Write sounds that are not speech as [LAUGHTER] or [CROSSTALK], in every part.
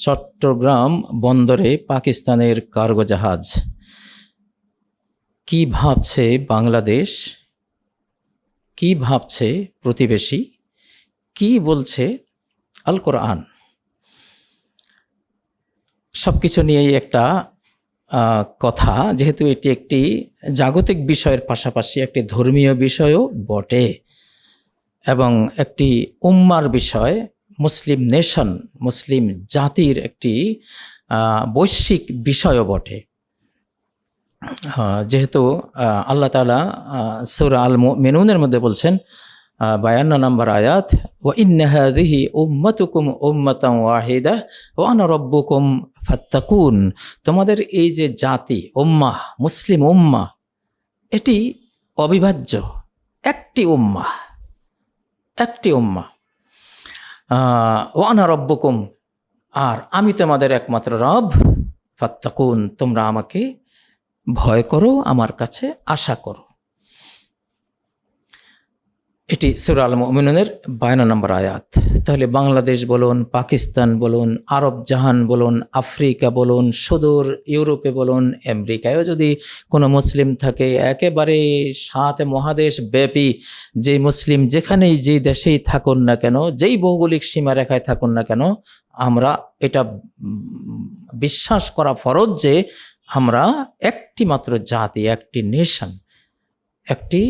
চট্টগ্রাম বন্দরে পাকিস্তানের কার্গো জাহাজ কি ভাবছে বাংলাদেশ? কি ভাবছে প্রতিবেশী? কি বলছে আল কোরআন? সব কিছু নিয়েই একটা কথা, যেহেতু এটি একটি জাগতিক বিষয়ের পাশাপাশি একটি ধর্মীয় বিষয়ও বটে এবং একটি উম্মার বিষয় মুসলিম নেশন, মুসলিম জাতির একটি বৈশ্বিক বিষয়ও বটে। যেহেতু আল্লাহ তালা সুরা আল মেনুনের মধ্যে বলছেন বায়ান্ন নম্বর আয়াত ও ইন্নাহাদিহি উম্মতুকুম উম্মতাম ওয়াহিদা ও আনা রব্বুকুম ফাত্তাকুন। তোমাদের এই যে জাতি, উম্মাহ, মুসলিম উম্মাহ, এটি অবিভাজ্য। একটি উম্মাহ একটি উম্মাহ। ও আনা রব্বুকুম। আর আমি তোমাদের একমাত্র রব, ফাত্তাকুন, তোমরা আমাকে ভয় করো, আমার কাছে আশা করো। এটি সুরাল মমিনের বায়ান্ন নম্বর আয়াত। তাহলে বাংলাদেশ বলুন, পাকিস্তান বলুন, আরব জাহান বলুন, আফ্রিকা বলুন, সুদূর ইউরোপে বলুন, আমেরিকায়ও যদি কোনো মুসলিম থাকে, একেবারে সাত মহাদেশ ব্যাপী যে মুসলিম যেখানেই যেই দেশেই থাকুন না কেন, যেই ভৌগোলিক সীমারেখায় থাকুন না কেন, আমরা এটা বিশ্বাস করা ফরজ যে আমরা একটি মাত্র জাতি, একটি নেশন, একটি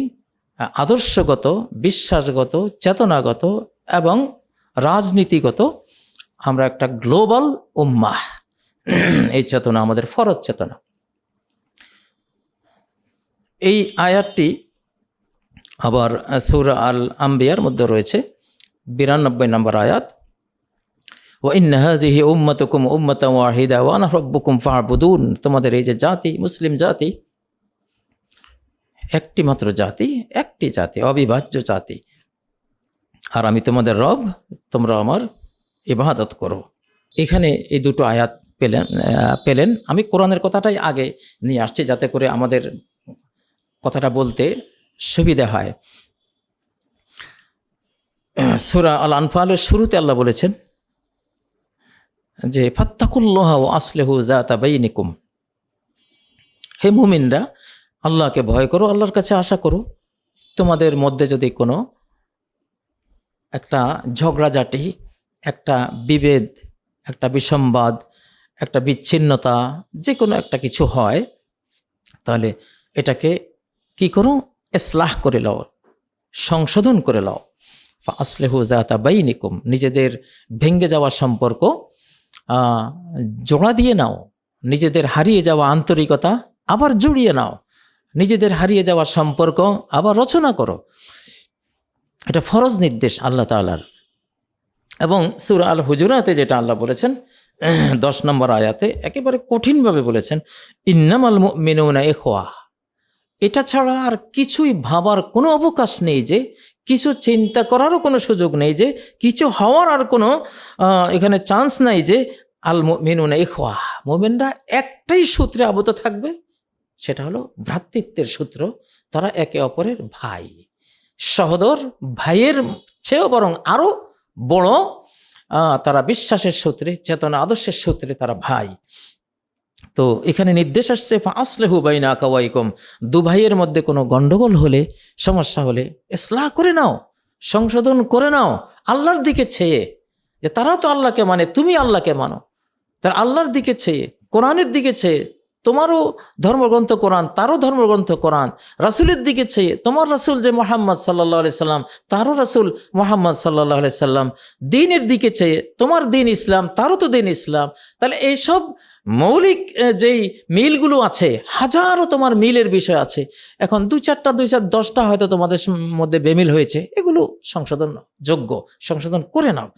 আদর্শগত, বিশ্বাসগত, চেতনাগত এবং রাজনীতিগত আমরা একটা গ্লোবাল উম্মাহ। এই চেতনা আমাদের ফরজ চেতনা। এই আয়াতটি আবার সৌরা আল আম্বিয়ার মধ্যে রয়েছে, বিরানব্বই নম্বর আয়াত। ওয়াইন হাজিহি উম্মতুকুম উম্মতা ওয়াহিদা ওয়ানা রব্বুকুম ফাবুদুন। তোমাদের এই যে জাতি, মুসলিম জাতি একটি মাত্র জাতি, একটি জাতি, অবিভাজ্য জাতি। আর আমি তোমাদের রব, তোমরা আমার ইবাদত করো। এখানে এই দুটো আয়াত পেলেন পেলেন। আমি কোরআনের কথাটাই আগে নিয়ে আসছি যাতে করে আমাদের কথাটা বলতে সুবিধা হয়। সুরা আল আনফালের শুরুতে আল্লাহ বলেছেন যে, ফাত্তাকুল্লাহ ও আসলেহু জাতা বাইনিকুম। হে মুমিনরা আল্লাহকে ভয় করো, আল্লাহর কাছে আশা করো। তোমাদের মধ্যে যদি কোনো একটা ঝগড়াঝাটি, একটা বিভেদ, একটা বিসম্বাদ, একটা বিচ্ছিন্নতা, যে কোনো একটা কিছু হয়, তাহলে এটাকে কি করো? এসলাহ করে লও, সংশোধন করে লও। আসলেহু জাতা বাইনিকুম, নিজেদের ভেঙ্গে যাওয়া সম্পর্ক জোড়া দিয়ে নাও। নিজেদের হারিয়ে যাওয়া আন্তরিকতা আবার জুড়িয়ে নাও। নিজেদের হারিয়ে যাওয়া সম্পর্ক আবার রচনা করো। এটা ফরজ নির্দেশ আল্লাহ তাআলার। এবং সুর আল হুজুরাতে যেটা আল্লাহ বলেছেন, দশ নম্বর আয়াতে একেবারে কঠিনভাবে বলেছেন, ইন্নামাল মিনুনা এখোয়া এটা ছাড়া আর কিছুই ভাবার কোনো অবকাশ নেই যে, কিছু চিন্তা করারও কোনো সুযোগ নেই যে, কিছু হওয়ার আর কোনো এখানে চান্স নাই যে আল মিনুনা এখোয়া মোমেনরা একটাই সূত্রে আবদ্ধ থাকবে সেটা হলো ভ্রাতৃত্বের সূত্র, তারা একে অপরের ভাই। সহদর ভাইয়ের চেয়েও বরং আরও বড় তারা বিশ্বাসের সূত্রে, চেতনা আদর্শের সূত্রে তারা ভাই। তো এখানে নির্দেশ আসছে আসলেহু বাইনা আকাওয়াইকম দু ভাইয়ের মধ্যে কোনো গন্ডগোল হলে, সমস্যা হলে ইসলাহ করে নাও, সংশোধন করে নাও, আল্লাহর দিকে ছেয়ে। যে তারাও তো আল্লাহকে মানে তুমি আল্লাহকে মানো। তার আল্লাহর দিকে ছেয়ে, কোরআনের দিকে ছেয়ে তোমারও ধর্মগ্রন্থ কোরআন, তারও ধর্মগ্রন্থ কোরআন। রাসুলের দিকে চেয়ে, তোমার রাসুল যে মোহাম্মদ সাল্লাহ আলি সাল্লাম, তারও রাসুল মোহাম্মদ সাল্লাহ আলি সাল্লাম। দিনের দিকে চেয়ে, তোমার দিন ইসলাম, তারও তো দিন ইসলাম। তাহলে এইসব মৌলিক যেই মিলগুলো আছে, হাজারো তোমার মিলের বিষয় আছে। এখন দু চারটা, দুই চার দশটা হয়তো তোমাদের মধ্যে বেমিল হয়েছে। এগুলো সংশোধন যোগ্য, সংশোধন করে নাও।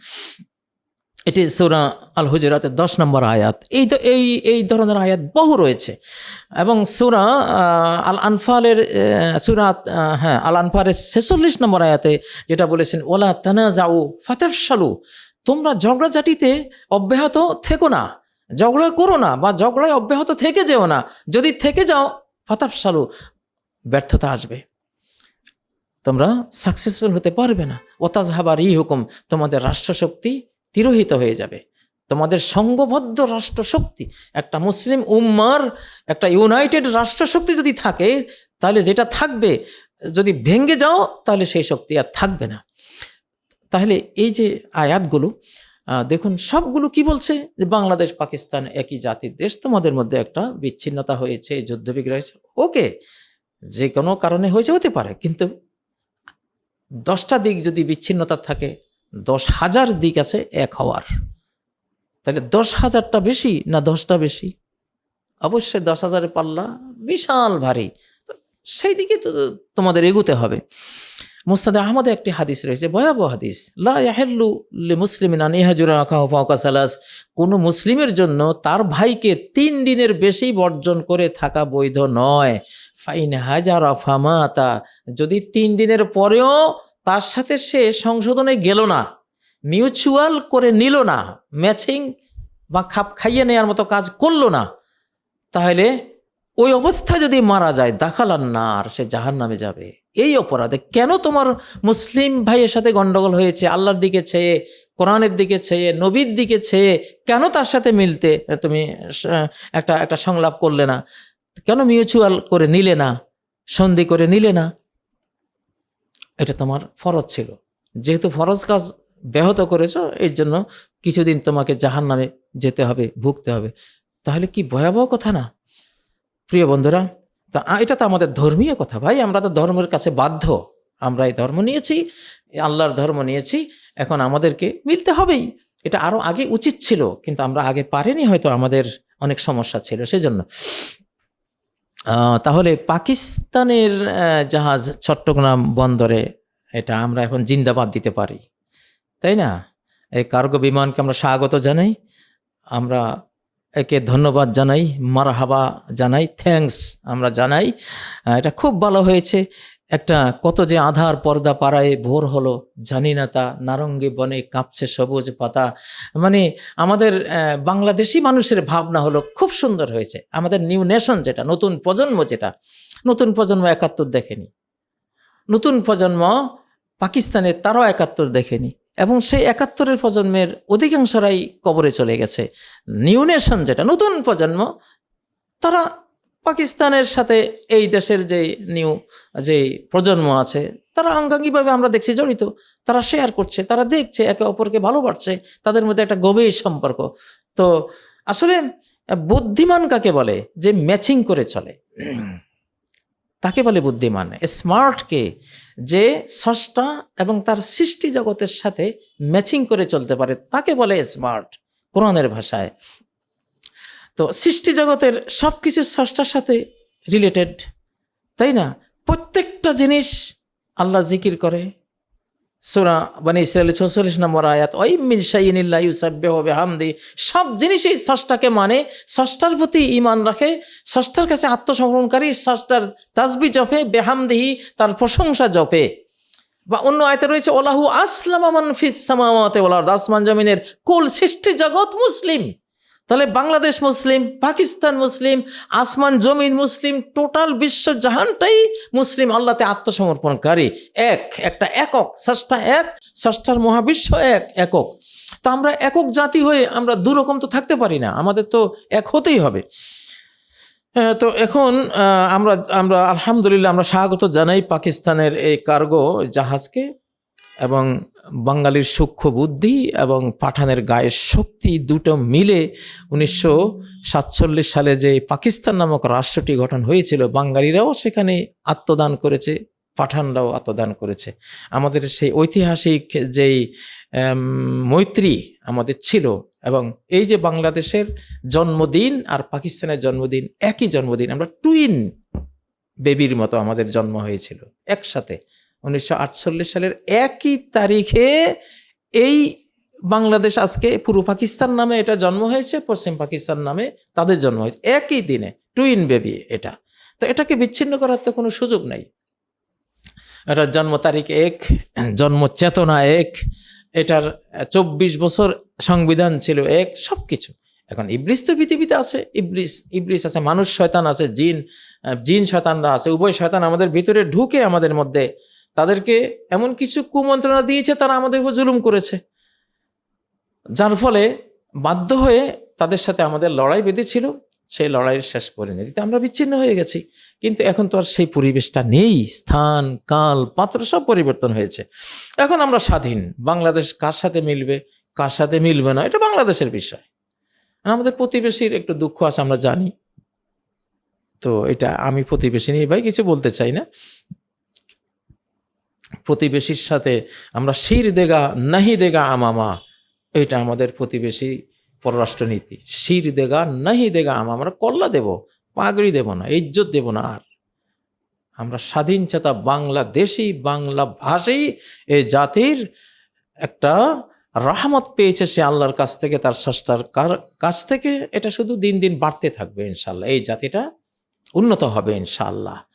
এটি সুরা আল হুজুরাতের দশ নম্বর আয়াত। এই তো, এই এই ধরনের আয়াত বহু রয়েছে। এবং সুরা আল আনফালের সুরা হ্যাঁ আল আনফালের ছেচল্লিশ নম্বর আয়াতে যেটা বলেছেন, ওলা তানা যাও ফাতেফসালু তোমরা ঝগড়াঝাটিতে অব্যাহত থেকো না। ঝগড়া করো না বা ঝগড়ায় অব্যাহত থেকে যেও না। যদি থেকে যাও ফাতাফসালু ব্যর্থতা আসবে। তোমরা সাকসেসফুল হতে পারবে না। ওতাজ হাবার ই হুকুম তোমাদের রাষ্ট্রশক্তি তিরোহিত হয়ে যাবে। তোমাদের সংঘবদ্ধ রাষ্ট্রশক্তি, একটা মুসলিম উম্মার, একটা ইউনাইটেড রাষ্ট্রশক্তি যদি থাকে, তাহলে যেটা থাকবে, যদি ভেঙে যাও, তাহলে সেই শক্তি আর থাকবে না। তাহলে এই যে আয়াতগুলো দেখুন, সবগুলো কি বলছে? যে বাংলাদেশ, পাকিস্তান একই জাতির দেশ, তোমাদের মধ্যে একটা বিচ্ছিন্নতা হয়েছে যুদ্ধবিগ্রহ হয়েছে। ওকে, যে কোনো কারণে হয়েছে, হতে পারে। কিন্তু দশটা দিক যদি বিচ্ছিন্নতা থাকে দশ হাজার দিক আছে এক হওয়ার। তাহলে দশ হাজারটা বেশি না দশটা বেশি? অবশ্যই দশ হাজারের পাল্লা বিশাল ভারী। সেই দিকে তো তোমাদের এগুতে হবে। মুস্তাদে আহমদে একটি হাদিস রয়েছে, ভয়াবহ হাদিস। লা ইয়াহিল্লু লি মুসলিমিন আন ইয়াহজুরা আখাহু ফাওকা সালাস। কোনো মুসলিমের জন্য তার ভাইকে তিন দিনের বেশি বর্জন করে থাকা বৈধ নয়। ফাইন হাজার ফামাতা। যদি তিন দিনের পরেও তার সাথে সে সংশোধনে গেল না, মিউচুয়াল করে নিল না ম্যাচিং বা খাপ খাইয়ে নেওয়ার মতো কাজ করল না। তাহলে ওই অবস্থা যদি মারা যায় দাখালান না, আর সে জাহান নামে যাবে। এই অপরাধে কেন তোমার মুসলিম ভাইয়ের সাথে গন্ডগোল হয়েছে, আল্লাহর দিকে চেয়ে, কোরআনের দিকে চেয়ে, নবীর দিকে চেয়ে, কেন তার সাথে মিলতে তুমি একটা একটা সংলাপ করলে না? কেন মিউচুয়াল করে নিলে না, সন্ধি করে নিলে না? এটা তোমার ফরজ ছিল। যেহেতু ফরজ কাজ ব্যাহত করেছ, এর জন্য কিছুদিন তোমাকে জাহান নামে যেতে হবে, ভুগতে হবে। তাহলে কি ভয়াবহ কথা না? প্রিয় বন্ধুরা, তা এটা তো আমাদের ধর্মীয় কথা ভাই, আমরা তো ধর্মের কাছে বাধ্য। আমরা এই ধর্ম নিয়েছি আল্লাহর ধর্ম নিয়েছি, এখন আমাদেরকে মিলতে হবেই। এটা আরও আগে উচিত ছিল, কিন্তু আমরা আগে পারিনি, হয়তো আমাদের অনেক সমস্যা ছিল, সেজন্য। তাহলে পাকিস্তানের জাহাজ চট্টগ্রাম বন্দরে, এটা আমরা এখন জিন্দাবাদ দিতে পারি, তাই না? এই কার্গো বিমানকে আমরা স্বাগত জানাই, আমরা একে ধন্যবাদ জানাই, মারহাবা জানাই থ্যাংকস আমরা জানাই। এটা খুব ভালো হয়েছে। একটা কত যে আধার পর্দা পাড়ায় ভোর হলো, জানি না তা। নারঙ্গি বনে কাঁপছে সবুজ পাতা। মানে আমাদের বাংলাদেশি মানুষের ভাবনা হলো খুব সুন্দর হয়েছে। আমাদের নিউ নেশন যেটা, নতুন প্রজন্ম যেটা, নতুন প্রজন্ম একাত্তর দেখেনি। নতুন প্রজন্ম পাকিস্তানের তারাও একাত্তর দেখেনি। এবং সেই একাত্তরের প্রজন্মের অধিকাংশরাই কবরে চলে গেছে। নিউ নেশন যেটা, নতুন প্রজন্ম, তারা পাকিস্তানের সাথে এই দেশের যে নিউ যে প্রজন্ম আছে, তারা আঙ্গাঙ্গিভাবে আমরা দেখছি জড়িত। তারা শেয়ার করছে, তারা দেখছে, একে অপরকে ভালোবাসছে, তাদের মধ্যে একটা গভীর সম্পর্ক। তো আসলে বুদ্ধিমান কাকে বলে? যে ম্যাচিং করে চলে। তাকে বলে বুদ্ধিমান। স্মার্টকে যে স্রষ্টা এবং তার সৃষ্টি জগতের সাথে ম্যাচিং করে চলতে পারে, তাকে বলে স্মার্ট কোরআনের ভাষায়। তো সৃষ্টি জগতের সব কিছু স্রষ্টার সাথে রিলেটেড তাই না? প্রত্যেকটা জিনিস আল্লাহ জিকির করে। সোরা মানে ইসরায়েলের ছচল্লিশ নম্বর আয়াত ওই মিন শাইনিল্লা ইউসাব্বে হবে হামদি সব জিনিসই ষষ্ঠাকে মানে ষষ্ঠার প্রতি ইমান রাখে ষষ্ঠার কাছে আত্মসমর্পণকারী ষষ্ঠার তাসবি জপে, বেহামদিহি তার প্রশংসা জপে। বা অন্য আয়তে রয়েছে ওলাহু আসলাম আমান ফিস সামাওয়াতে ওলার আসমান জমিনের কুল সৃষ্টি জগৎ মুসলিম। তাহলে বাংলাদেশ মুসলিম, পাকিস্তান মুসলিম, আসমান জমিন মুসলিম, টোটাল বিশ্ব জাহানটাই মুসলিম, আল্লাহতে আত্মসমর্পণকারী। এক, একটা একক, ষষ্ঠা এক, ষষ্ঠার মহাবিশ্ব এক, একক। তো আমরা একক জাতি হয়ে আমরা দুরকম তো থাকতে পারি না, আমাদের তো এক হতেই হবে। তো এখন আমরা আমরা আলহামদুলিল্লাহ আমরা স্বাগত জানাই পাকিস্তানের এই কার্গো জাহাজকে এবং বাঙালির সূক্ষ্ম বুদ্ধি এবং পাঠানের গায়ের শক্তি দুটো মিলে উনিশশো সাতচল্লিশ সালে যে পাকিস্তান নামক রাষ্ট্রটি গঠন হয়েছিল, বাঙালিরাও সেখানে আত্মদান করেছে, পাঠানরাও আত্মদান করেছে। আমাদের সেই ঐতিহাসিক যেই মৈত্রী আমাদের ছিল এবং এই যে বাংলাদেশের জন্মদিন আর পাকিস্তানের জন্মদিন, একই জন্মদিন, আমরা টুইন বেবির মতো আমাদের জন্ম হয়েছিল, একসাথে। উনিশশো আটচল্লিশ সালের একই তারিখে এই বাংলাদেশ আজকে পূর্ব পাকিস্তান নামে এটা জন্ম হয়েছে, পশ্চিম পাকিস্তান নামে তাদের জন্ম হয়েছে। একই দিনে টুইন বেবি এটা। তো এটাকে বিচ্ছিন্ন করার তো কোনো সুযোগ নাই। এটার জন্ম তারিখ এক, জন্ম চেতনা এক, এটার চব্বিশ বছর সংবিধান ছিল এক সব কিছু এখন ইবলিস তো পৃথিবীতে আছে, ইবলিস ইবলিস আছে, মানুষ, শয়তান আছে, জিন জিন, শয়তানরা আছে, উভয় শয়তান আমাদের ভিতরে ঢুকে আমাদের মধ্যে তাদেরকে এমন কিছু কুমন্ত্রণা দিয়েছে, তারা আমাদের উপর জুলুম করেছে। যার ফলে বাধ্য হয়ে তাদের সাথে আমাদের লড়াই বেঁধেছিল, সেই লড়াইয়ের শেষ পরিণতিতে আমরা বিচ্ছিন্ন হয়ে গেছি। কিন্তু এখন তো আর সেই পরিবেশটা নেই, স্থান, কাল, পাত্র সব পরিবর্তন হয়েছে। এখন আমরা স্বাধীন। বাংলাদেশ কার সাথে মিলবে, কার সাথে মিলবে না, এটা বাংলাদেশের বিষয়। আমাদের প্রতিবেশীর একটু দুঃখ আছে, আমরা জানি। তো এটা আমি প্রতিবেশী নিয়ে ভাই কিছু বলতে চাই না। প্রতিবেশীর সাথে আমরা শির দেগা নাহি দেগা আমামা। এটা আমাদের প্রতিবেশী পররাষ্ট্রনীতি। শির দেগা নাহি দেগা আমা আমরা কল্লা দেব পাগড়ি দেব না ইজ্জত দেব না আর। আমরা স্বাধীন চেতা বাংলাদেশি বাংলা ভাষী এই জাতির একটা রাহমত পেয়েছে সে আল্লাহর কাছ থেকে তার সষ্টার কাছ থেকে। এটা শুধু দিন দিন বাড়তে থাকবে ইনশাল্লাহ। এই জাতিটা উন্নত হবে ইনশাআল্লাহ আহ,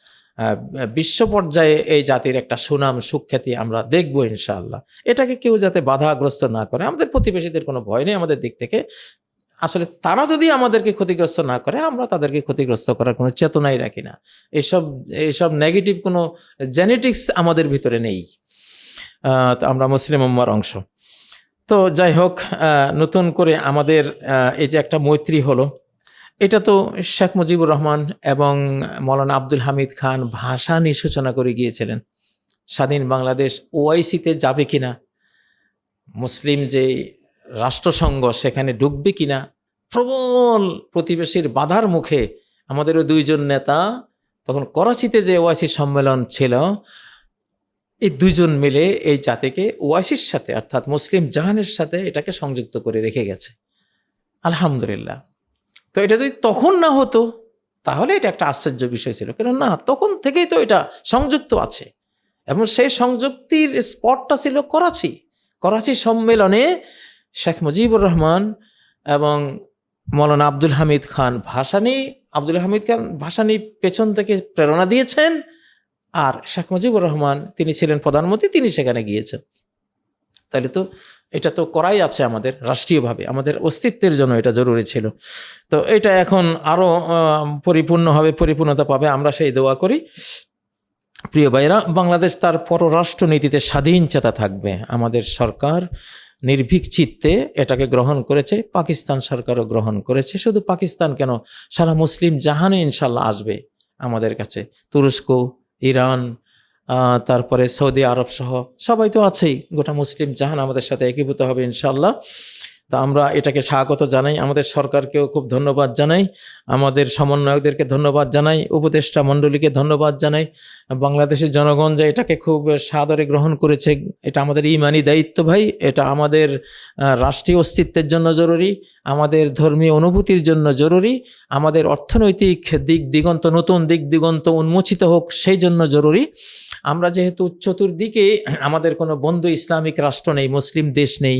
বিশ্ব পর্যায়ে এই জাতির একটা সুনাম, সুখ্যাতি আমরা দেখব ইনশাআল্লাহ। এটাকে কেউ যাতে বাধাগ্রস্ত না করে, আমাদের প্রতিবেশীদের কোনো ভয় নেই আমাদের দিক থেকে। আসলে তারা যদি আমাদেরকে ক্ষতিগ্রস্ত না করে, আমরা তাদেরকে ক্ষতিগ্রস্ত করার কোনো চেতনাই রাখি না। এসব এসব নেগেটিভ কোনো জেনেটিক্স আমাদের ভিতরে নেই। তো আমরা মুসলিম উম্মার অংশ। তো যাই হোক নতুন করে আমাদের এই যে একটা মৈত্রী হলো এটা তো শেখ মুজিবুর রহমান এবং মৌলানা আব্দুল হামিদ খান ভাষা নিয়ে সূচনা করে গিয়েছিলেন। স্বাধীন বাংলাদেশ ওআইসিতে যাবে কিনা, মুসলিম যে রাষ্ট্রসংঘ সেখানে ঢুকবে কিনা, প্রবল প্রতিবেশীর বাধার মুখে আমাদেরও দুইজন নেতা তখন করাচিতে যে ওআইসি সম্মেলন ছিল, এই দুইজন মিলে এই জাতিকে ওআইসির সাথে অর্থাৎ মুসলিম জাহানের সাথে এটাকে সংযুক্ত করে রেখে গেছে। আলহামদুলিল্লাহ। তো এটা যদি তখন না হতো, তাহলে এটা একটা আশ্চর্য বিষয় ছিল। কেন না, তখন থেকেই তো এটা সংযুক্ত আছে। এবং সেই সংযুক্তির স্পটটা ছিল করাচি। করাচি সম্মেলনে শেখ মুজিবুর রহমান এবং মৌলানা আব্দুল হামিদ খান ভাসানি, আব্দুল হামিদ খান ভাসানি পেছন থেকে প্রেরণা দিয়েছেন আর শেখ মুজিবুর রহমান, তিনি ছিলেন প্রধানমন্ত্রী, তিনি সেখানে গিয়েছেন। তাহলে তো এটা তো করাই আছে আমাদের রাষ্ট্রীয়ভাবে। আমাদের অস্তিত্বের জন্য এটা জরুরি ছিল। তো এটা এখন আরও পরিপূর্ণভাবে পরিপূর্ণতা পাবে, আমরা সেই দোয়া করি। প্রিয় ভাইরা বাংলাদেশ তার পররাষ্ট্র নীতিতে স্বাধীন চেতা থাকবে। আমাদের সরকার নির্ভীক চিত্তে এটাকে গ্রহণ করেছে, পাকিস্তান সরকারও গ্রহণ করেছে। শুধু পাকিস্তান কেন, সারা মুসলিম জাহানে ইনশাল্লাহ আসবে আমাদের কাছে। তুরস্ক, ইরান তারপরে সৌদি আরব সহ সবাই তো আছেই। গোটা মুসলিম জাহান আমাদের সাথে একীভূত হবে ইনশাল্লাহ তা আমরা এটাকে স্বাগত জানাই। আমাদের সরকারকেও খুব ধন্যবাদ জানাই। আমাদের সমন্বয়কদেরকে ধন্যবাদ জানাই। উপদেষ্টা মণ্ডলীকে ধন্যবাদ জানাই। বাংলাদেশের জনগণ যে এটাকে খুব সাদরে গ্রহণ করেছে, এটা আমাদের ইমানি দায়িত্ব ভাই। এটা আমাদের রাষ্ট্রীয় অস্তিত্বের জন্য জরুরি। আমাদের ধর্মীয় অনুভূতির জন্য জরুরি। আমাদের অর্থনৈতিক দিক দিগন্ত, নতুন দিক দিগন্ত উন্মোচিত হোক, সেই জন্য জরুরি। আমরা যেহেতু চতুর্দিকে আমাদের কোনো বন্ধু ইসলামিক রাষ্ট্র নেই, মুসলিম দেশ নেই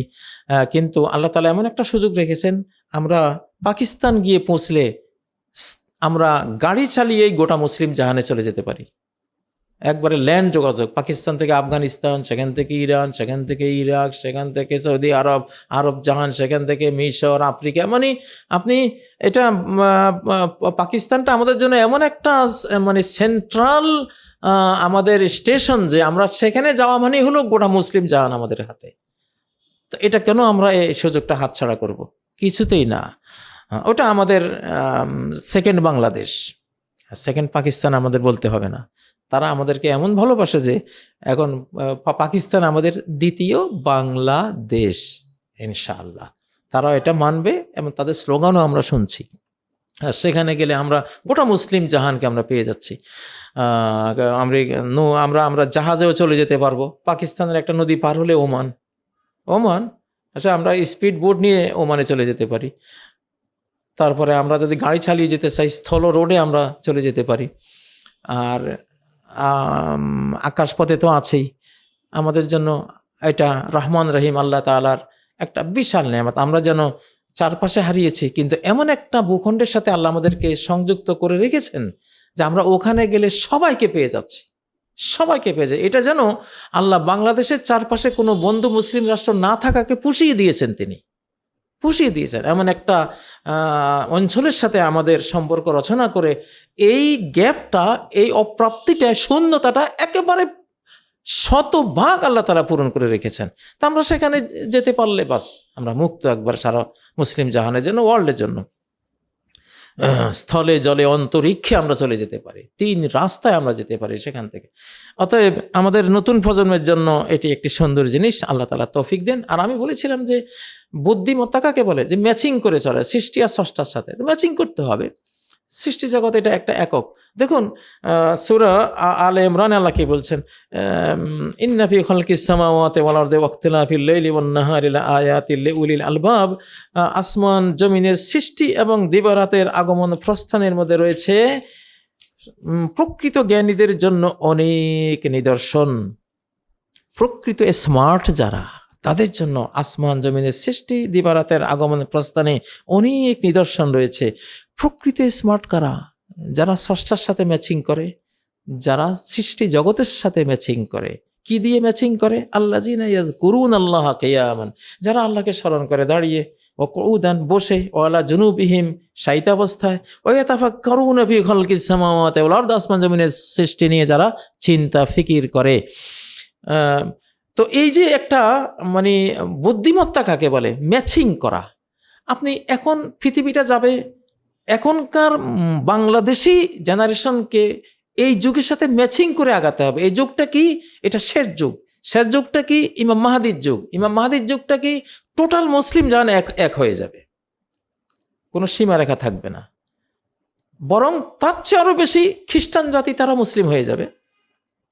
কিন্তু আল্লাহ তালা এমন একটা সুযোগ রেখেছেন, আমরা পাকিস্তান গিয়ে পৌঁছলে আমরা গাড়ি চালিয়েই গোটা মুসলিম জাহানে চলে যেতে পারি। একবারে ল্যান্ড যোগাযোগ, পাকিস্তান থেকে আফগানিস্তান, সেখান থেকে ইরান, সেখান থেকে ইরাক, সেখান থেকে সৌদি আরব আরব জাহান, সেখান থেকে মিশর, আফ্রিকা মানে আপনি এটা পাকিস্তানটা আমাদের জন্য এমন একটা মানে সেন্ট্রাল আমাদের স্টেশন যে আমরা সেখানে যাওয়া মানেই হলো গোটা মুসলিম জাহান আমাদের হাতে। তো এটা কেন আমরা এই সুযোগটা হাতছাড়া করব? কিছুতেই না। ওটা আমাদের সেকেন্ড বাংলাদেশ। সেকেন্ড পাকিস্তান আমাদের বলতে হবে না। তারা আমাদেরকে এমন ভালোবাসে যে এখন পাকিস্তান আমাদের দ্বিতীয় বাংলাদেশ, ইনশাআল্লাহ। তারাও এটা মানবে এবং তাদের স্লোগানও আমরা শুনছি। সেখানে গেলে আমরা গোটা মুসলিম জাহানকে আমরা পেয়ে যাচ্ছি। আহ, আমরা নৌ আমরা আমরা জাহাজেও চলে যেতে পারব। পাকিস্তানের একটা নদী পার হলে ওমান। ওমান? আচ্ছা আমরা স্পিড বোট নিয়ে ওমানে চলে যেতে পারি। তারপরে আমরা যদি গাড়ি চালিয়ে যেতে চাই স্থল রোডে আমরা চলে যেতে পারি। আর আকাশপথে তো আছেই। আমাদের জন্য এটা রহমান রহিম আল্লাহ তালার একটা বিশাল নেয়ামত। আমরা যেন চারপাশে হারিয়েছি, কিন্তু এমন একটা ভূখণ্ডের সাথে আল্লাহ আমাদেরকে সংযুক্ত করে রেখেছেন যে আমরা ওখানে গেলে সবাইকে পেয়ে যাচ্ছি, সবাইকে পেয়ে যায় এটা যেন আল্লাহ বাংলাদেশের চারপাশে কোনো বন্ধু মুসলিম রাষ্ট্র না থাকাকে পুষিয়ে দিয়েছেন তিনি, পুষিয়ে দিয়েছেন। এমন একটা অঞ্চলের সাথে আমাদের সম্পর্ক রচনা করে এই গ্যাপটা, এই অপ্রাপ্তিটা, শূন্যতাটা একেবারে শতভাগ আল্লাহ তালা পূরণ করে রেখেছেন। তা আমরা সেখানে যেতে পারলে বাস, আমরা মুক্ত একবার সারা মুসলিম জাহানের জন্য, ওয়ার্ল্ডের জন্য। স্থলে, জলে, অন্তরিক্ষে আমরা চলে যেতে পারি। তিন রাস্তায় আমরা যেতে পারি সেখান থেকে। অতএব আমাদের নতুন প্রজন্মের জন্য এটি একটি সুন্দর জিনিস, আল্লাহ তালা তৌফিক দেন। আর আমি বলেছিলাম যে বুদ্ধিমত্তা কাকে বলে যে, ম্যাচিং করে চলে, সৃষ্টি আর ষষ্ঠার সাথে। ম্যাচিং করতে হবে। সৃষ্টি জগৎ এটা একটা একক। দেখুন সুরা আলে ইমরান আল্লাহ কি বলছেন? ইন্নাফি খলকিস সামাওয়াতি ওয়াল আরদি ওয়াখতিলাফিল লাইলি ওয়ান নাহারি লিউলিল আলবাব। আসমান জমিনের সৃষ্টি এবং দিবারাতের আগমন প্রস্থানের মধ্যে রয়েছে প্রকৃত জ্ঞানীদের জন্য অনেক নিদর্শন। প্রকৃত স্মার্ট যারা তাদের জন্য আসমান জমিনের সৃষ্টি, দিবারাতের আগমনের প্রস্থানে অনেক নিদর্শন রয়েছে। প্রকৃত স্মার্ট কারা? যারা ষষ্ঠার সাথে ম্যাচিং করে, যারা সৃষ্টি জগতের সাথে ম্যাচিং করে। কি দিয়ে ম্যাচিং করে? আল্লাহ করুন আল্লাহ কেয়ামান। যারা আল্লাহকে স্মরণ করে দাঁড়িয়ে ও কৌদান বসে ও আল্লাহ জুনুবিহীম সাইতাবস্থায় ও তাফা করুন ফি খলকিস সামাওয়াতে ওয়াল আরদ, আসমান জমিনের সৃষ্টি নিয়ে যারা চিন্তা, ফিকির করে। তো এই যে একটা মানে বুদ্ধিমত্তা কাকে বলে? ম্যাচিং করা। আপনি এখন পৃথিবীটা যাবে, এখনকার বাংলাদেশি জেনারেশনকে এই যুগের সাথে ম্যাচিং করে আগাতে হবে। এই যুগটা কি? এটা শেষ যুগ। শেষ যুগটা কি? ইমাম মাহাদির যুগ। ইমাম মাহাদির যুগটা কি? টোটাল মুসলিম জান এক এক হয়ে যাবে। কোনো সীমারেখা থাকবে না। বরং তার চেয়ে আরও বেশি খ্রিস্টান জাতি তারা মুসলিম হয়ে যাবে।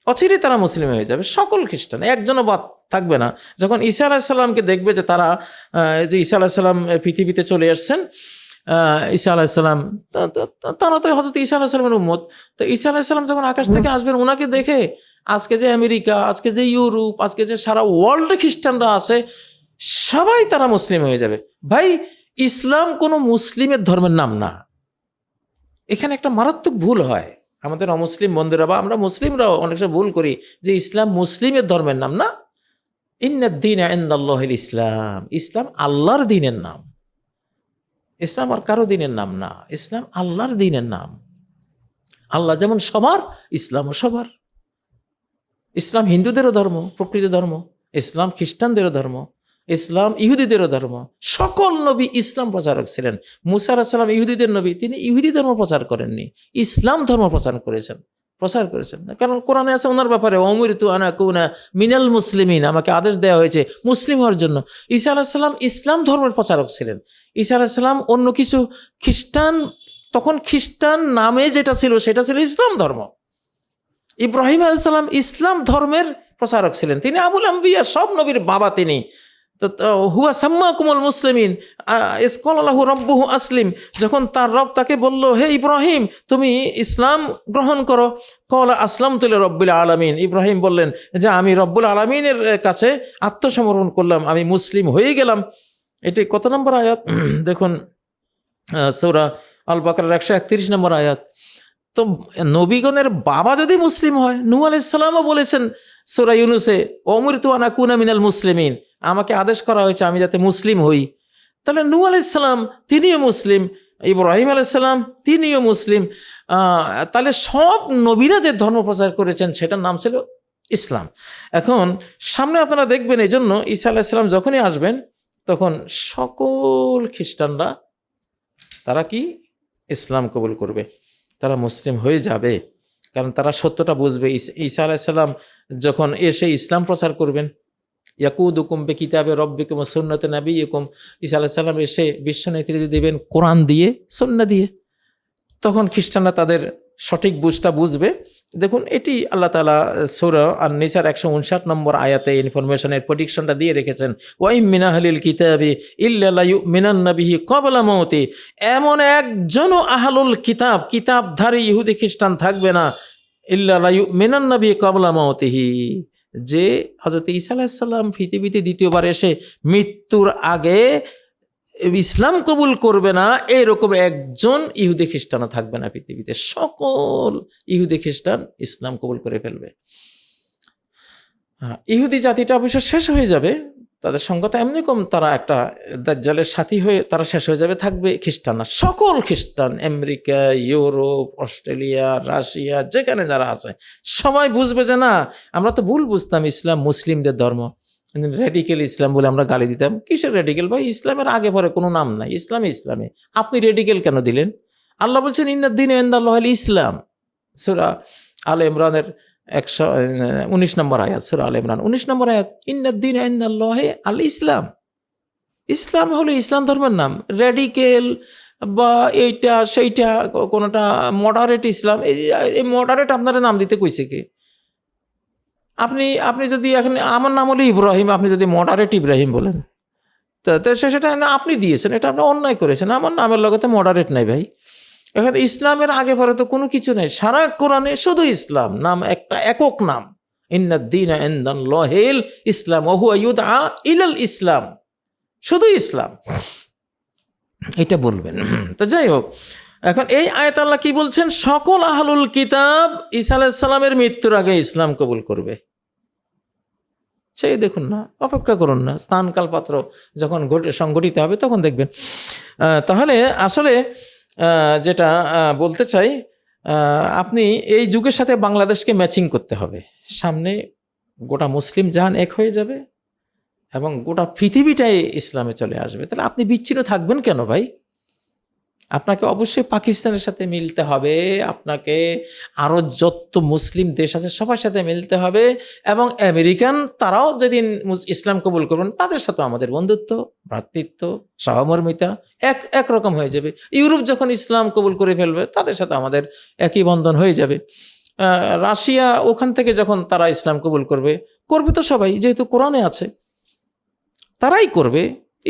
অচিরে তারা মুসলিম হয়ে যাবে, সকল খ্রিস্টান, একজনও বাদ থাকবে না। যখন ঈসা আলাহিসাল্লামকে দেখবে যে তারা যে ঈসা আলাহিসাল্লাম পৃথিবীতে চলে আসছেন ঈসা আলাহিসাল্লাম তারা তো হজরত ঈসা আলাহিসাল্লামের উম্মত। তো ঈসা আলাহিসাল্লাম যখন আকাশ থেকে আসবেন ওনাকে দেখে আজকে যে আমেরিকা, আজকে যে ইউরোপ, আজকে যে সারা ওয়ার্ল্ডে খ্রিস্টানরা আছে, সবাই তারা মুসলিম হয়ে যাবে। ভাই, ইসলাম কোনো মুসলিমের ধর্মের নাম না। এখানে একটা মারাত্মক ভুল হয়। আমাদের অমুসলিম বন্ধুরা বা আমরা মুসলিমরাও অনেক সময় ভুল করি যে ইসলাম মুসলিমের ধর্মের নাম না। ইন্দিন আন্দাল্লাহিল ইসলাম। ইসলাম আল্লাহর দিনের নাম। ইসলাম আর কারও দিনের নাম না। ইসলাম আল্লাহর দিনের নাম। আল্লাহ যেমন সবার, ইসলামও সবার। ইসলাম হিন্দুদেরও ধর্ম, প্রকৃত ধর্ম। ইসলাম খ্রিস্টানদেরও ধর্ম। ইসলাম ইহুদিদেরও ধর্ম। সকল নবী ইসলাম প্রচারক ছিলেন। মুসা সালাম ইহুদিদের নবী, তিনি ইহুদি ধর্ম প্রচার করেননি। ইসলাম ধর্ম প্রচার করেছেন। প্রচার করেছেন। কারণ কোরআনে আছে ওনার ব্যাপারে অমৃতু আনা কুনা মিনাল মুসলিমিন আমাকে আদেশ দেওয়া হয়েছে মুসলিম হওয়ার জন্য। ঈসা আলাহিসাল্লাম ইসলাম ধর্মের প্রচারক ছিলেন। ঈসা আলাহিসাল্লাম অন্য কিছু খ্রিস্টান, তখন খ্রিস্টান নামে যেটা ছিল, সেটা ছিল ইসলাম ধর্ম। ইব্রাহিম আলাইসাল্লাম ইসলাম ধর্মের প্রচারক ছিলেন। তিনি আবুল আম্বিয়া, সব নবীর বাবা তিনি। হুয়া সাম্মা কুমল মুসলিমিন ইসকল আল্লাহ রব্বুহু আসলিম, যখন তার রব তাকে বলল, হে ইব্রাহিম, তুমি ইসলাম গ্রহণ করো। কল আসলাম তুলে রব্বুল আলমিন। ইব্রাহিম বললেন, যে, আমি রব্বুল আলমিনের কাছে আত্মসমর্পণ করলাম, আমি মুসলিম হয়ে গেলাম। এটি কত নম্বর আয়াত? [CLEARS THROAT] দেখুন সৌরা আল বাকরার একশো একত্রিশ নম্বর আয়াত। তো, নবীগণের বাবা যদি মুসলিম হয় নূ আলাইসাল্লামও বলেছেন সোরা ইউনুসে অমৃত আনা কুনা মিনাল মুসলিমিন। আমাকে আদেশ করা হয়েছে, আমি যাতে মুসলিম হই। তাহলে নূ আলাইসাল্লাম তিনিও মুসলিম, ইব্রাহিম আলাইসাল্লাম তিনিও মুসলিম। তাহলে সব নবীরা যে ধর্ম প্রচার করেছেন, সেটার নাম ছিল ইসলাম। এখন সামনে আপনারা দেখবেন এই জন্য ঈসা আলাইসাল্লাম যখনই আসবেন, তখন সকল খ্রিস্টানরা তারা কি? ইসলাম কবুল করবে। তারা মুসলিম হয়ে যাবে। কারণ তারা সত্যটা বুঝবে। ঈসা আলাইসাল্লাম যখন এসে ইসলাম প্রচার করবেন ইয়াকুদ হুকুম বে কিতাবে রব্বিকুম সুন্নতে নাবি ইকুম ঈসা আলাইসাল্লাম এসে বিশ্ব নেতৃত্ব দেবেন কোরআন দিয়ে, সন্না দিয়ে। তখন খ্রিস্টানরা তাদের সঠিক বুঝটা বুঝবে। দেখুন, এটি আল্লাহ তালা সৌর আর নিসার একশো উনষাট নম্বর আয়াতে ইনফরমেশনের প্রেডিকশনটা দিয়ে রেখেছেন। ওয়াইম মিনাহলিল কিতাবি ইল্লাল্লাহু মিনান নবিহি কবলা মৌতি এমন একজনও আহালুল কিতাব, কিতাবধারী ইহুদি খ্রিস্টান থাকবে না। ইল্লাল্লাহু মিনান নবী কবলা মৌতিহি যে হজরত ঈসা আলাহিসাল্লাম পৃথিবীতে দ্বিতীয়বার এসে মৃত্যুর আগে ইসলাম কবুল করবে না, এরকম একজন ইহুদি খ্রিস্টানও থাকবে না পৃথিবীতে। সকল ইহুদি খ্রিস্টান ইসলাম কবুল করে ফেলবে। ইহুদি জাতিটা অবশ্য শেষ হয়ে যাবে তাদের সংখ্যা তো এমনি কম তারা একটা দাজ্জালের সাথী হয়ে তারা শেষ হয়ে যাবে, থাকবে খ্রিস্টানরা। সকল খ্রিস্টান, আমেরিকা, ইউরোপ, অস্ট্রেলিয়া, রাশিয়া, যেখানে যারা আছে, সবাই বুঝবে যে না, আমরা তো ভুল বুঝতাম ইসলাম মুসলিমদের ধর্ম। রেডিকেল ইসলাম বলে আমরা গালি দিতাম। কিসের রেডিকেল ভাই? ইসলামের আগে পরে কোনো নাম নাই। ইসলাম ইসলামে। আপনি রেডিকেল কেন দিলেন? আল্লাহ বলছেন এন্দাল্লাহ আল ইসলাম সুরা আল ইমরানের একশো উনিশ নম্বর আয়াত, সুরা আল ইমরান। উনিশ নম্বর আয়াত ইন্নাদ্দিন এন্দাল্লাহ আল ইসলাম। ইসলাম হলো ইসলাম ধর্মের নাম। রেডিকেল বা এইটা, সেইটা কোনোটা মডারেট ইসলাম। এই- মডারেট আপনারা নাম দিতে কইছে কি? আপনি আপনি যদি এখন, আমার নাম হলো ইব্রাহিম, আপনি যদি মডারেট ইব্রাহিম বলেন, তো সেটা আপনি দিয়েছেন, এটা আপনি অন্যায় করেছেন। আমার নামের লগতে মডারেট নাই ভাই। এখানে ইসলামের আগে পরে তো কোনো কিছু নেই। সারা কোরআনে শুধু ইসলাম, নাম একটা একক নাম। লহেল ইসলাম আ ইলাল ইসলাম। শুধু ইসলাম। এটা বলবেন। তো যাই হোক, এখন এই আয়াত আল্লাহ কি বলছেন? সকল আহলুল কিতাব ঈসা আলাইসাল্লামের মৃত্যুর আগে ইসলাম কবুল করবে। সেই দেখুন না, অপেক্ষা করুন না স্থান কালপাত্র যখন সংগঠিত হবে তখন দেখবেন। তাহলে আসলে যেটা বলতে চাই আপনি এই যুগের সাথে বাংলাদেশকে ম্যাচিং করতে হবে। সামনে গোটা মুসলিম জাহান এক হয়ে যাবে এবং গোটা পৃথিবীটাই ইসলামে চলে আসবে। তাহলে আপনি বিচ্ছিন্ন থাকবেন কেন ভাই? আপনাকে অবশ্যই পাকিস্তানের সাথে মিলতে হবে, আপনাকে আরও যত মুসলিম দেশ আছে সবার সাথে মিলতে হবে এবং আমেরিকান তারাও যেদিন ইসলাম কবুল করবেন, তাদের সাথে আমাদের বন্ধুত্ব, ভ্রাতৃত্ব, সহমর্মিতা এক একরকম হয়ে যাবে। ইউরোপ যখন ইসলাম কবুল করে ফেলবে, তাদের সাথে আমাদের একই বন্ধন হয়ে যাবে। রাশিয়া ওখান থেকে যখন তারা ইসলাম কবুল করবে করবে তো সবাই, যেহেতু কোরআনে আছে। তারাই করবে,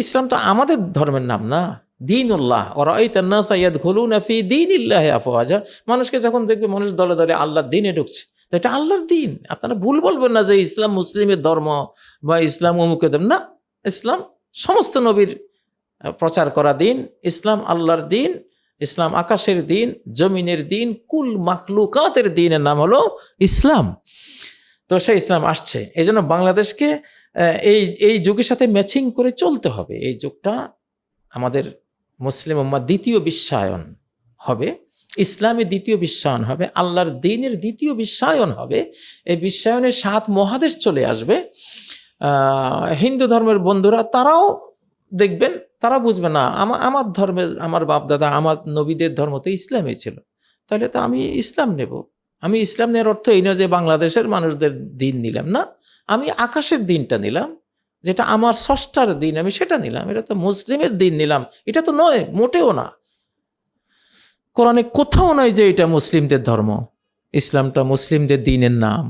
ইসলাম তো আমাদের ধর্মের নাম না। দিন উল্লাহ ওরা এই তান্না সাইয়াদ ঘলুন ফি দিন ইল্লাহ আফওয়াজা। মানুষকে যখন দেখবে, মানুষ দলে দলে আল্লাহর দিনে ঢুকছে। এটা আল্লাহর দিন। আপনারা ভুল বলবেন না যে ইসলাম মুসলিমের ধর্ম বা ইসলাম অমুকের ধর্ম। না, ইসলাম সমস্ত নবীর প্রচার করা দিন, ইসলাম আল্লাহর দিন, ইসলাম আকাশের দিন, জমিনের দিন, কুল মাখলুকাতের দিনের নাম হলো ইসলাম। তো সেই ইসলাম আসছে। এই জন্য বাংলাদেশকে এই এই যুগের সাথে ম্যাচিং করে চলতে হবে। এই যুগটা আমাদের মুসলিম উম্মার দ্বিতীয় বিশ্বায়ন হবে ইসলামের দ্বিতীয় বিশ্বায়ন হবে, আল্লাহর দিনের দ্বিতীয় বিশ্বায়ন হবে। এই বিশ্বায়নে সাত মহাদেশ চলে আসবে। হিন্দু ধর্মের বন্ধুরা তারাও দেখবেন, তারা বুঝবে না আমার ধর্মের, আমার বাপ দাদা আমার নবীদের ধর্ম তো ইসলামই ছিল। তাহলে তো আমি ইসলাম নেব। আমি ইসলাম নেওয়ার অর্থ এই নয় যে বাংলাদেশের মানুষদের দিন নিলাম, না। আমি আকাশের দিনটা নিলাম। যেটা আমার ষষ্ঠার দিন, আমি সেটা নিলাম। এটা তো মুসলিমের দিন নিলাম। এটা তো নয়, মোটেও না। কোরআনে কোথাও নয় যে এটা মুসলিমদের ধর্ম। ইসলামটা মুসলিমদের দিনের নাম।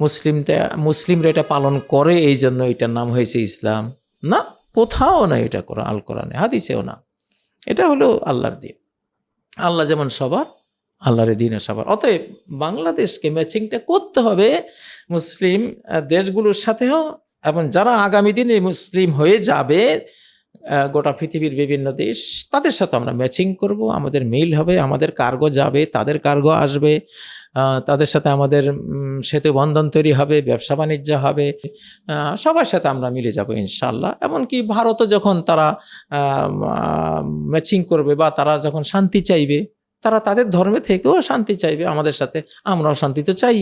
মুসলিমটা, মুসলিমরা এটা পালন করে এই জন্য এটার নাম হয়েছে ইসলাম। না, কোথাও না এটা কোরআন আল কোরআনে, হাদিসেও না। এটা হলো আল্লাহর দিন। আল্লাহ যেমন সবার, আল্লাহর দিনের সবার। অতএব বাংলাদেশকে ম্যাচিংটা করতে হবে। মুসলিম দেশগুলোর সাথেও এবং যারা আগামী দিনে মুসলিম হয়ে যাবে গোটা পৃথিবীর বিভিন্ন দেশ, তাদের সাথে আমরা ম্যাচিং করব, আমাদের মেইল হবে, আমাদের কার্গো যাবে, তাদের কার্গো আসবে তাদের সাথে আমাদের সেতু বন্ধন তৈরি হবে, ব্যবসা বাণিজ্য হবে সবার সাথে আমরা মিলে যাব ইনশাল্লাহ এমনকি ভারতও যখন তারা ম্যাচিং করবে বা তারা যখন শান্তি চাইবে, তারা তাদের ধর্মে থেকেও শান্তি চাইবে, আমাদের সাথে আমরাও শান্তি তো চাই,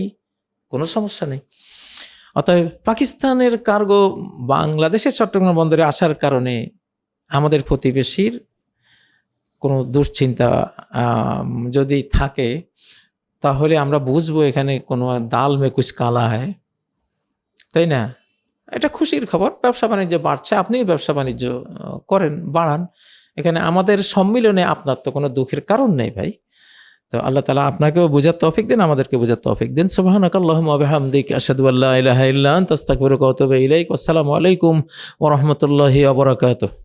কোনো সমস্যা নেই। অতএব পাকিস্তানের কার্গো বাংলাদেশের চট্টগ্রাম বন্দরে আসার কারণে আমাদের প্রতিবেশীর কোনো দুশ্চিন্তা যদি থাকে, তাহলে আমরা বুঝব এখানে কোনো দাল মেকুচ কালা হয়। তাই না? এটা খুশির খবর। ব্যবসা বাণিজ্য বাড়ছে, আপনিও ব্যবসা বাণিজ্য করেন, বাড়ান। এখানে আমাদের সম্মিলনে আপনার তো কোনো দুঃখের কারণ নেই ভাই। তো আল্লাহ তালা আপনাকেও বোঝার তৌফিক দিন আমাদেরকে বোঝার তৌফিক দিন। সুবাহিক আসাদুল্লাহ ইলাহা ইল্লা আনতা, আস্তাগফিরুকা ইলাইক। আসসালামু আলাইকুম ওয়া রাহমাতুল্লাহি ওয়া বারাকাতুহু।